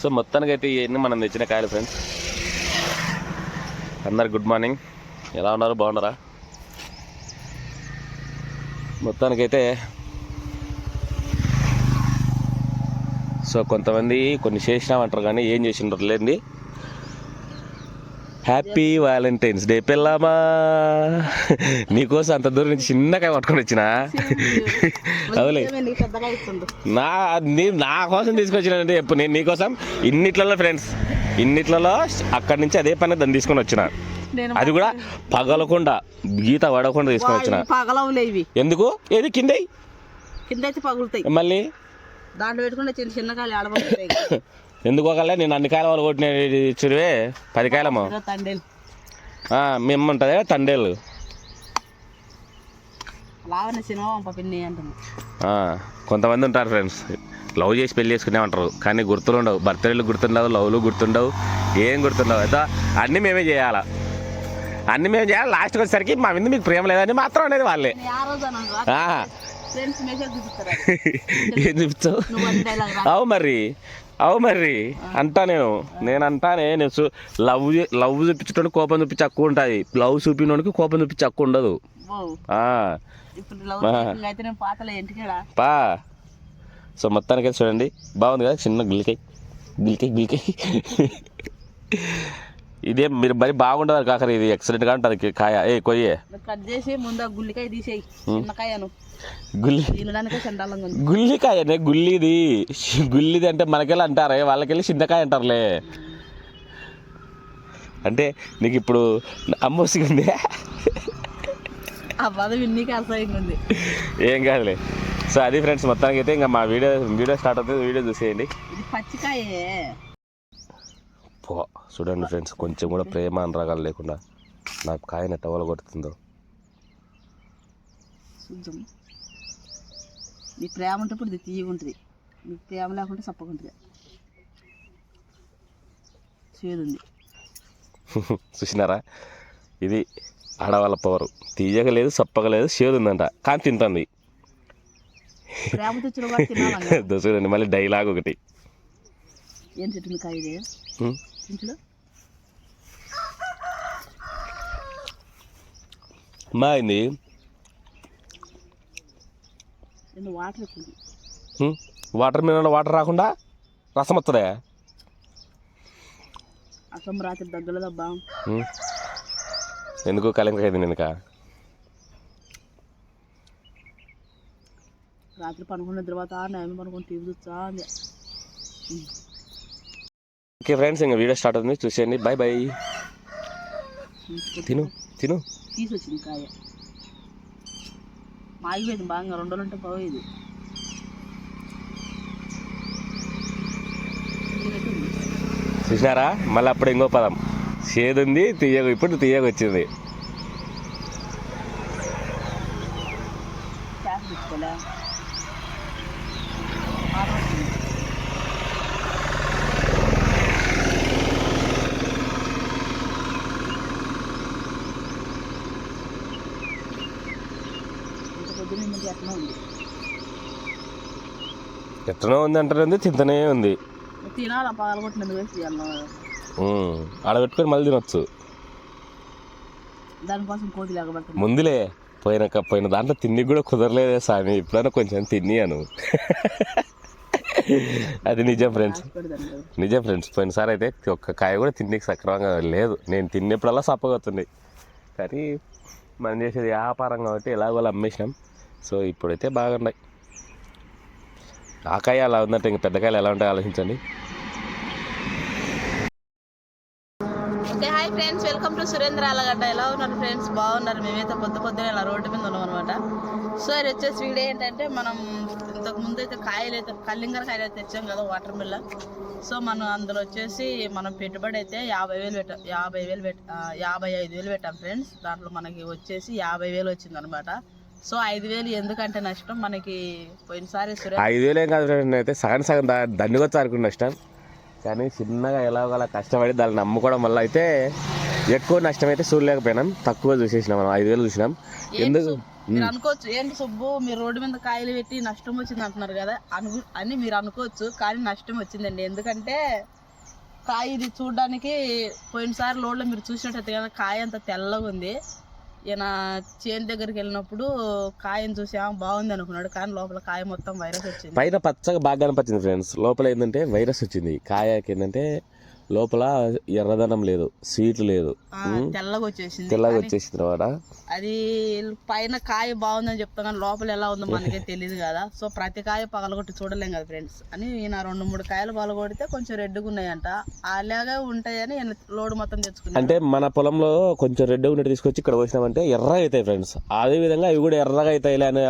So మొత్తానికి అయితే ఇవన్నీ మనం తెచ్చిన కాయలు ఫ్రెండ్స్ అందరు గుడ్ మార్నింగ్ ఎలా ఉన్నారు? బాగున్నారా? మొత్తానికైతే సో కొంతమంది కొన్ని చేసినామంటారు కానీ ఏం చేసినారు లేండి. హ్యాపీ వ్యాలంటైన్స్ డే పిల్లమా. నీకోసం అంత దూరం నుంచి చిన్నకాయ పట్టుకొని వచ్చిన? అవులే నా నీ నా కోసం తీసుకొచ్చినంటే ఎప్పుడు నేను నీకోసం ఇన్నిట్లలో ఫ్రెండ్స్ ఇన్నిట్లలో అక్కడి నుంచి అదే పని దాన్ని తీసుకొని వచ్చిన. నేను అది కూడా పగలకుండా గీత పడకుండా తీసుకొని వచ్చిన. ఎందుకు? ఏది? కింద కింద అయితే పగులుతాయి. మళ్ళీ? దాంట్లో పెట్టుకుంటే చిన్న చిన్న కాయలు ఆడబడుతాయి ఎందుకు ఒకళ్ళే? నేను అన్ని కాయల వాళ్ళు కొట్టిన చురివే పది కాయలము తండేలు. మేము ఉంటుంది తండేళ్ళు కొంతమంది ఉంటారు ఫ్రెండ్స్. లవ్ చేసి పెళ్ళి చేసుకునే ఉంటారు కానీ గుర్తులు ఉండవు బర్త్డేలు గుర్తుండవు లవ్లు గుర్తుండవు. ఏం గుర్తుండవు. అయితే అన్నీ మేమే చేయాలా? అన్నీ మేము చేయాలి? లాస్ట్కి వచ్చేసరికి మా మీద మీకు ప్రేమ లేదని మాత్రం అనేది వాళ్ళే. ఏం రా. అవు మరి. అవు మరి. అంటా నేను. నేను అంటానే నేను లవ్ లవ్ చూపించడానికి కోపం చూపించి హక్కు ఉంటుంది. లవ్ చూపినోడికి కోపం చూపించి హక్కు ఉండదు. పా. సో మొత్తానికి చూడండి. బాగుంది కదా? చిన్న గుల్లికాయ గుల్లికాయ గుల్లికాయ ఇదే మీరు మరి బాగుంటుంది కాకర ఇది ఎక్సలెంట్గా ఉంటుంది కాయ. ఏ కొయ్యే. కట్ చేసి ముందు గుల్లికాయ తీసేయి చిన్నకాయను. గుల్లి గుల్లికాయనే గుల్లిది. గుల్లిది అంటే మనకెళ్ళి అంటారే? వాళ్ళకెళ్ళి చింతకాయ అంటారులే. అంటే నీకు ఇప్పుడు ఆ విన్నీకి అసహ్యంగా ఉంది. ఏం కాదులే. సో అది ఫ్రెండ్స్ మొత్తానికి అయితే ఇంకా మా వీడియో వీడియో స్టార్ట్ అవుతుంది. వీడియో చూసేయండి. పచ్చికాయే. పో. చూడండి ఫ్రెండ్స్ కొంచెం కూడా ప్రేమ అనురాగాలు లేకుండా నాకు కాయన టవల్ కొడుతుందో చూద్దాం. నీ ప్రేమ ఉంటే ఇప్పుడు ఇది తీయగా ఉంటుంది. నీకు ప్రేమ లేకుంటే చప్పకుంటుంది చేదుంది చూసినారా? ఇది ఆడవాళ్ళ పవర్ తీయగా లేదు సప్పగా లేదు చేదు ఉందంట. కానీ తింటుంది. చూడండి మళ్ళీ డైలాగ్ ఒకటి. ఏం చెట్టు కాయ. ఇంట్లో? మా అయింది వాటర్. వాటర్ మినరల్ వాటర్ రాకుండా రసం వస్తుందా? అసం రాత్రి దగ్గర దబ్బా. హ్మ్. ఎందుకు కలింకాయ తినేందుక రాత్రి పనుకున్న తర్వాత నేను పనుకొని టీవీ చూస్తా ఉంది ఓకే ఫ్రెండ్స్ ఇంకా వీడియో స్టార్ట్ అవుతుంది. చూసేయండి. బాయ్ బాయ్ తిను తిను. తీసి వచ్చింది కాయ మాగిపోయింది బాగా రెండు రోజులు ఉంటే పోయేది. చూసినారా? మళ్ళీ అప్పుడు ఇంకో పదం. చేదు ఉంది తీయగా ఇప్పుడు తీయగా వచ్చింది ఎట్లా ఉంది. ఎట్లనో ఉంది అంటారు తింతనే ఉంది. తినాలా వేసి ఆడబెట్టుకొని మళ్ళీ తినొచ్చు. దానికోసం కోతి లేకబడుతుంది ముందులే పోయిన పోయిన దాంట్లో తిండి కూడా కుదరలేదే స్వామి ఇప్పుడైనా కొంచెం తిన్నాను అది నిజం ఫ్రెండ్స్. నిజం ఫ్రెండ్స్ పోయినసారి అయితే ఒక్క కాయ కూడా తిండికి సక్రమంగా లేదు. నేను తిన్నప్పుడల్లా సప్పగొస్తుంది కానీ మనం చేసేది వ్యాపారం కాబట్టి ఎలాగోలా అమ్మేసినాం. సో ఇప్పుడైతే బాగున్నాయి. ఆకాయ అలా ఉందంటే ఇంక పెద్ద కాయలు ఎలా ఉంటాయి ఆలోచించండి. Okay hi friends. Welcome to Surendra Alagadda. ఎలా ఉన్నారు ఫ్రెండ్స్? బాగున్నారు. మేమైతే పొద్దు పొద్దున ఇలా రోడ్డు మీద ఉన్నాం అనమాట సో ఇది వచ్చేసి వీడియో ఏంటంటే మనం ఇంతకు ముందు అయితే కాయలు అయితే కల్లింగర కాయలు అయితే తెచ్చాం కదా వాటర్ మిల్ల సో మనం అందులో వచ్చేసి మనం పెట్టుబడి అయితే యాభై వేలు పెట్టాం. యాభై వేలు పెట్ యాభై ఐదు వేలు పెట్టాం ఫ్రెండ్స్. దాంట్లో మనకి వచ్చేసి యాభై వేలు వచ్చిందనమాట సో ఐదు వేలు ఎందుకంటే నష్టం? మనకి పోయినసారి ఐదు వేలు ఏం కాదు అయితే సగం సగం దా దండిగా చారుకున్న ఇష్టం కానీ చిన్నగా ఎలాగోలా కష్టపడి దాన్ని నమ్ముకోవడం వల్ల అయితే ఎక్కువ నష్టం అయితే చూడలేకపోయినాం. తక్కువ చూసేసినాం మనం ఐదు వేలు చూసినాం. ఎందుకు? మీరు అనుకోవచ్చు. ఏంటి సుబ్బు? మీరు రోడ్డు మీద కాయలు పెట్టి నష్టం వచ్చింది అంటున్నారు కదా అను అని మీరు అనుకోవచ్చు కానీ నష్టం వచ్చిందండి. ఎందుకంటే కాయ ఇది చూడడానికి పోయినసారి లోడ్లో మీరు చూసినట్టయితే కదా కాయ అంత తెల్లగా ఉంది. ఈయన చేను దగ్గరికి వెళ్ళినప్పుడు కాయని చూసాం బాగుంది అనుకున్నాడు. కానీ లోపల కాయ మొత్తం వైరస్ వచ్చింది. పైన పచ్చగా బాగా కనిపించింది ఫ్రెండ్స్ లోపల ఏంటంటే వైరస్ వచ్చింది. కాయకి ఏంటంటే లోపల ఎర్రదనం లేదు స్వీట్ లేదు. తెల్లగా వచ్చేసింది. తెల్లగా తర్వాత అది పైన కాయ బాగుందని చెప్తాం కానీ లోపల ఎలా ఉందో మనకే తెలియదు కదా. సో ప్రతి కాయ పగలగొట్టి చూడలేం కదా ఫ్రెండ్స్. అని ఈయన రెండు మూడు కాయలు పగలగొడితే కొంచెం రెడ్డుగా ఉన్నాయంట. అలాగే ఉంటాయని ఈయన లోడ్ మొత్తం తెచ్చుకున్నాడు. అంటే మన పొలంలో కొంచెం రెడ్ ఉన్నట్టు తీసుకొచ్చి ఇక్కడ పోసినామంటే ఎర్రగా అవుతాయి ఫ్రెండ్స్. అదే విధంగా అవి కూడా ఎర్రగా అవుతాయిలే అనే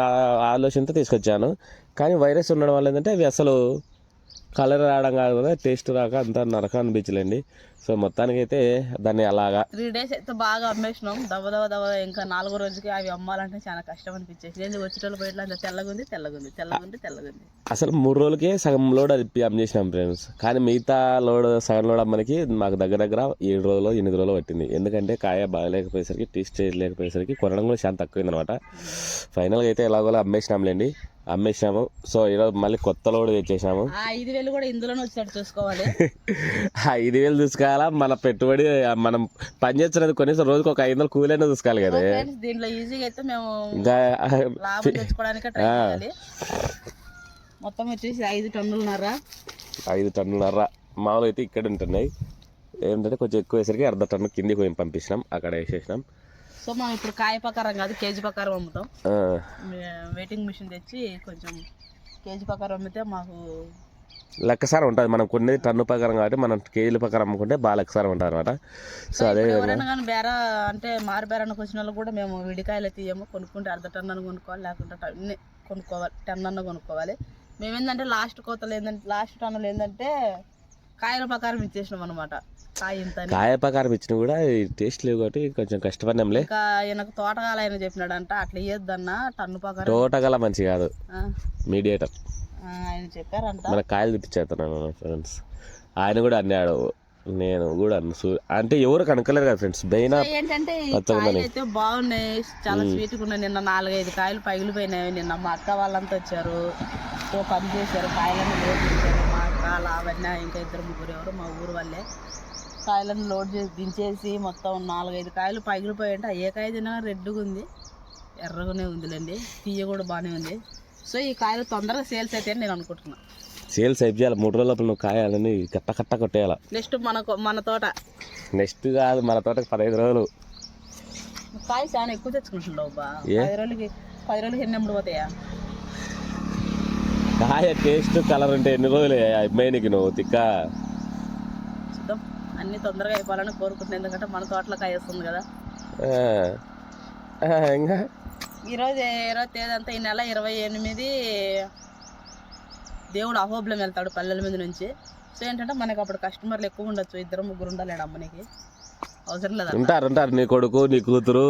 ఆలోచనతో తీసుకొచ్చాను. కానీ వైరస్ ఉండడం వల్ల ఏంటంటే అవి అసలు కలర్ రావడం కాదు కదా టేస్ట్ రాక అంత నరక అనిపించలేండి. సో మొత్తానికి అయితే దాన్ని అలాగా త్రీ డేస్ అయితే బాగా అమ్మేసినాం. దవ దవ దవ ఇంకా నాలుగో రోజుకి అవి అమ్మాలంటే చాలా కష్టం అనిపించేసి ఎందుకు వచ్చేటోళ్ళు పోయిట్లా తెల్లగుంది తెల్లగుంది తెల్లగుంది తెల్లగుంది. అసలు మూడు రోజులకే సగం లోడ్ అది అమ్ చేసినాం ఫ్రెండ్స్. కానీ మిగతా లోడ్ సగం లోడ్ అమ్మనికి మాకు దగ్గర దగ్గర ఏడు రోజులు ఎనిమిది రోజులు పట్టింది. ఎందుకంటే కాయ బాగలేకపోయేసరికి టేస్ట్ చేయలేకపోయేసరికి కొనడం కూడా చాలా తక్కువైంది అనమాట ఫైనల్గా అయితే ఎలాగోలా అమ్మేసినాంలేండి. అమ్మేసినాము సో ఈరోజు మళ్ళీ కొత్త లోడ్ తెచ్చేసినాము ఆ ఐదు వేలు కూడా ఇందులోనే వచ్చేటట్టు చూసుకోవాలి. ఆ ఐదు వేలు చూసుకోవాలా? మన పెట్టుబడి మనం పని చేస్తున్నది కనీసం రోజుకి ఒక ఐదు వందలు కూలైనా చూసుకోవాలి కదా. దీంట్లో ఈజీగా అయితే మేము ఇంకా లాభం తెచ్చుకోవడానికి ట్రై చేయాలి. మొత్తం వచ్చేసి ఐదు టన్నులున్నారా. ఐదు టన్నులర్ర మామూలు అయితే ఇక్కడ ఉంటున్నాయి. ఏంటంటే కొంచెం ఎక్కువ వేసరికి అర్ధ టన్ను కిందికి పోయి పంపించినాం అక్కడ వేసేసినాం. సో మనం ఇప్పుడు కాయ ప్రకారం కాదు కేజీ ప్రకారం అమ్ముతాం. వెయిటింగ్ మిషన్ తెచ్చి కొంచెం కేజీ ప్రకారం అమ్మితే మాకు లెక్కసారం ఉంటుంది. మనం కొనేది టన్ను ప్రకారం కాబట్టి మనం కేజీల ప్రకారం అమ్ముకుంటే బాగా లెక్కసారం ఉంటుంది అనమాట సో అదే కానీ బేర అంటే మారు బేరానికి వచ్చిన వాళ్ళు కూడా మేము విడికాయలు తీయము కొనుక్కుంటే అర్ధ టన్ అన్న కొనుక్కోవాలి లేకుంటే టన్ను కొనుక్కోవాలి టన్ అన్న కొనుక్కోవాలి. మేము ఏంటంటే లాస్ట్ కోతలు ఏంటంటే లాస్ట్ టన్నులు ఏంటంటే కాయల ప్రకారం ఇచ్చేసినాం అనమాట కాయ ఇంత అని. కాయ ప్రకారం ఇచ్చిన కూడా టేస్ట్ లేవు కాబట్టి కొంచెం కష్టపడినాంలే. ఇంకా ఈయనకు తోటగాల ఆయన చెప్పినాడంట అట్లా ఇయ్యొద్దన్న టన్ను ప్రకారం. తోటగల మంచి కాదు. ఆ, మీడియేటర్. ఆ, ఆయన చెప్పారంట. మన కాయలు తిప్పించేస్తున్నాను ఫ్రెండ్స్ ఆయన కూడా అన్నాడు నేను కూడా అన్న అంటే ఎవరు కనుక్కలేరు కదా ఫ్రెండ్స్ బెయిన్ ఏంటంటే ఈ పచ్చగా కాయలు అయితే బాగున్నాయి చాలా స్వీట్గా ఉన్నాయి నిన్న నాలుగైదు కాయలు పగిలిపోయినాయి. నిన్న మా అక్క వాళ్ళంతా వచ్చారు. సో పని చేశారు కాయలను లోడ్ లావణ్య ఇంకా ఇద్దరు ముగ్గురు ఎవరు? మా ఊరు వాళ్ళే. కాయలను లోడ్ చేసి దించేసి మొత్తం నాలుగైదు కాయలు పగిలిపోయాయంటే ఏ కాయ తినా రెడ్గా ఉంది ఎర్రగానే ఉందిలేండి. తీయ కూడా బాగానే ఉంది. సో ఈ కాయలు తొందరగా సేల్స్ అయితే నేను అనుకుంటున్నా. సేల్స్ అయిపోయి చేయాలి. మూడు రోజుల నువ్వు కాయాలని కట్ట కట్ట కొట్టేయాల. నెక్స్ట్ మన మన తోట. నెక్స్ట్ కాదు మన తోటకి పదహైదు రోజులు. కాయ చాలా ఎక్కువ తెచ్చుకుంటున్నావు బా? పది రోజులకి పది రోజులకి ఎన్ని అమ్ముడు పోతాయా? కాయ టేస్ట్ కలర్ అంటే ఎన్ని రోజులే అమ్మాయినికి నువ్వు తిక్క. చూద్దాం. అన్ని తొందరగా అయిపోవాలని కోరుకుంటున్నాను. ఎందుకంటే మన తోటలో కాయ వస్తుంది కదా. ఇంకా ఈరోజు ఇరవై తేదీ అంతా? ఈ నెల ఇరవై ఎనిమిది దేవుడు అహోబిలం వెళ్తాడు పల్లెల మీద నుంచి. సో ఏంటంటే మనకి అప్పుడు కస్టమర్లు ఎక్కువ ఉండొచ్చు. ఇద్దరు ముగ్గురు ఉండాలి అమ్మనికి. ఉంటారు ఉంటారు. నీ కొడుకు నీ కూతురు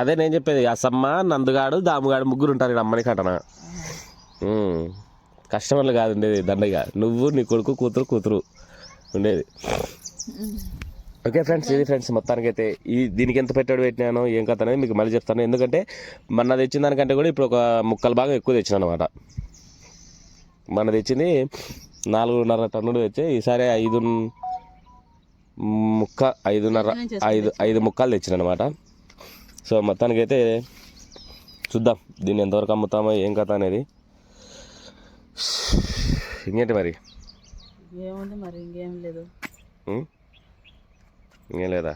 అదే నేను చెప్పేది అసమ్మ నందుగాడు దాముగాడు ముగ్గురు ఉంటారు ఇక్కడ అమ్మని కట్టన. ఉమ్. కస్టమర్లు కాదు ఉండేది దండగా నువ్వు నీ కొడుకు కూతురు కూతురు ఉండేది. ఓకే ఫ్రెండ్స్ ఇది ఫ్రెండ్స్ మొత్తానికి అయితే ఈ దీనికి ఎంత పెట్టుబడి పెట్టినాను ఏం కథ అనేది మీకు మళ్ళీ చెప్తాను. ఎందుకంటే మొన్న తెచ్చిన దానికంటే కూడా ఇప్పుడు ఒక ముక్కల భాగం ఎక్కువ తెచ్చిన అనమాట మొన్న తెచ్చింది నాలుగున్నర టన్నులు తెచ్చి ఈసారి ఐదు ముక్క ఐదున్నర ఐదు ఐదు ముక్కలు తెచ్చిన అనమాట సో మొత్తానికి అయితే చూద్దాం దీన్ని ఎంతవరకు అమ్ముతామో ఏం కథ అనేది. ఇంకేంటి మరి? ఏముంది మరి? ఇంకేం లేదు? ఇంకేం లేదా?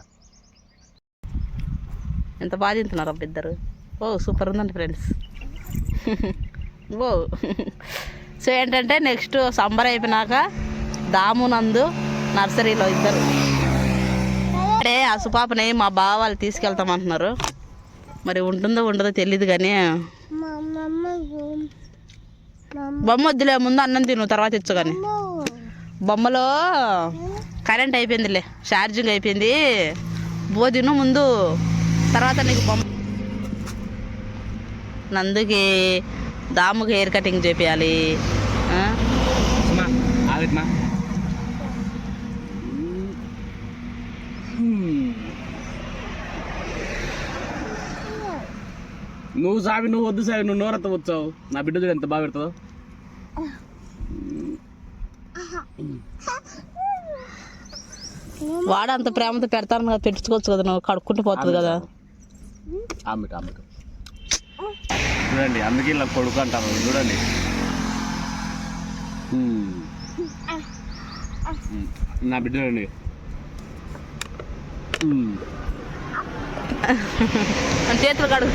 ఎంత బాగా తింటున్నారు ఇద్దరు? ఓ సూపర్ ఉందండి ఫ్రెండ్స్. ఓ. సో ఏంటంటే నెక్స్ట్ సమ్మర్ అయిపోయినాక దాము నందు నర్సరీలో ఇద్దరు. అంటే ఆ సుపాపని మా బావ వాళ్ళు తీసుకెళ్తామంటున్నారు. మరి ఉంటుందో ఉండదో తెలియదు కానీ బొమ్మ వద్దులే ముందు అన్నం తిను తర్వాత ఇచ్చు కానీ బొమ్మలో కరెంట్ అయిపోయిందిలే ఛార్జింగ్ అయిపోయింది. బో తిను ముందు తర్వాత నీకు బొమ్మ. నందుకి దాముకి హెయిర్ కటింగ్ చేపియాలి ఆ? నువ్వు సావి నువ్వు వద్దు సావి నువ్వు నోరంత వచ్చావు నా బిడ్డ చూడు ఎంత బాగా పెడతావు వాడు అంత ప్రేమతో పెడతాను కదా పెట్టుకోవచ్చు కదా నువ్వు కడుక్కుంటూ పోతుంది కదా. ఆమెకు ఆమెకు. చూడండి అందుకే ఇలా కొడుకు అంటాను చూడండి. నా బిడ్డ చూడండి. చేతులు కడుగు.